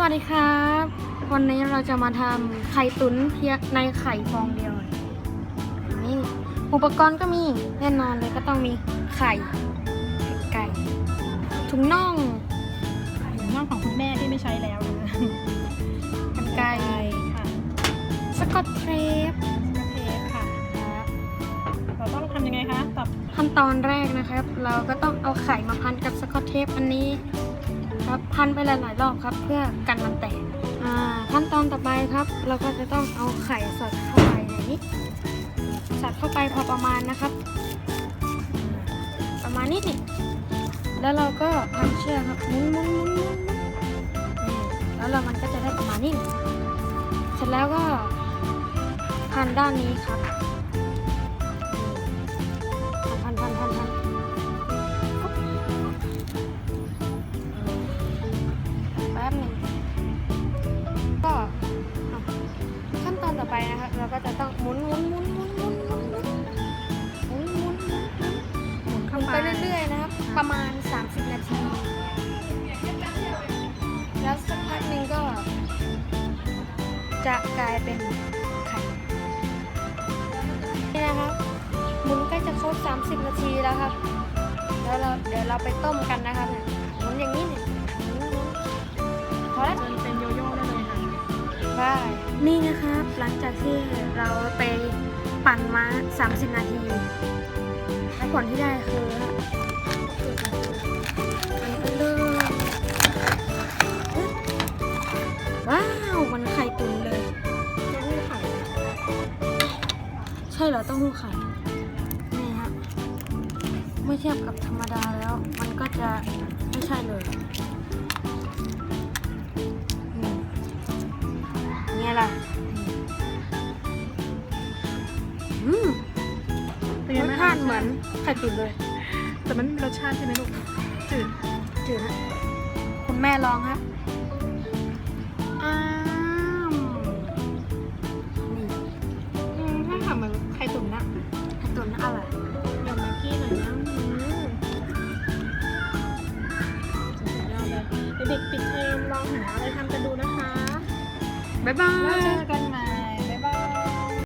สวัสดีครับ วันนี้เราจะมาทำไข่ตุ๋นเพียงในไข่ฟองเดียวนี่อุปกรณ์ก็มีแน่นอนเลยก็ต้องมีไข่ไก่ถุงน่องถุงน่องของคุณแม่ที่ไม่ใช้แล้วนะกันไก่ค่ะสกอตเทปกระเทปค่ะเราต้องทำยังไงคะตับขั้นตอนแรกนะครับ เราก็ต้องเอาไข่มาพันกับสกอตเทปอันนี้ ครับ พันไปหลายๆรอบครับ เพื่อกันมันแตกขั้นตอนต่อไปครับ เราก็จะต้องเอาไข่สดเข้าไปในนี้สอดเข้าไปพอประมาณนะครับ ประมาณนี้นี่แล้วเราก็พันเชือกครับมุนหมุนหมุนหมุนนี่แล้วเรามันก็จะได้ประมาณนี้ เสร็จแล้วก็พันด้านนี้ครับ ไปนะครับเราก็จะต้องหมุนหมุนหมุนหมุนหมุนหมุนหมุนหมุนหมุนหมุนหมุนหเข้ามุนไปไปเรื่อยๆนะครับ ประมาณ 30 นาที แล้วสักพักหนึ่งก็ จะกลายเป็นไข่นี่นะครับหมุนใกล้จะครบ 30 นาทีแล้วครับ แล้วเราเดี๋ยวเราไปต้มกันนะครับเนี่ยหมุนอย่างนี้เนี่ยหมุนหมุนพอแล้วจนเป็นโยโย่ได้เลยค่ะได้ นี่นะครับหลังจากที่เราไปปั่นมา 30 นาทีแล้วผลที่ได้คือมันก็เริ่มว้าว มันไข่ตุ๋นเลยใช่เหรอเต้าหู้ไข่นี่ฮะเมื่อเทียบกับธรรมดาแล้ว มันก็จะไม่ใช่เลย นี่ล่ะอืมเป็นรไงสบ้างชาติเหมือนไข่ตุ๋นเลย แต่มันมีรสชาติใช่ไหมลูก จืด จืดฮะคุณแม่ลองฮะอ้ามนี่อืมถ้าทำเหมือนไข่ตุ๋นนะไข่ตุ๋นน่าอร่อยเดี๋ยวแม็กกี้หน่อยนะอืมสุดยอดเลยเด็กๆปิดเทอมลองหาอะไรทำกันดูนะคะ บ๊ายบาแล้วยเจอกันใหม่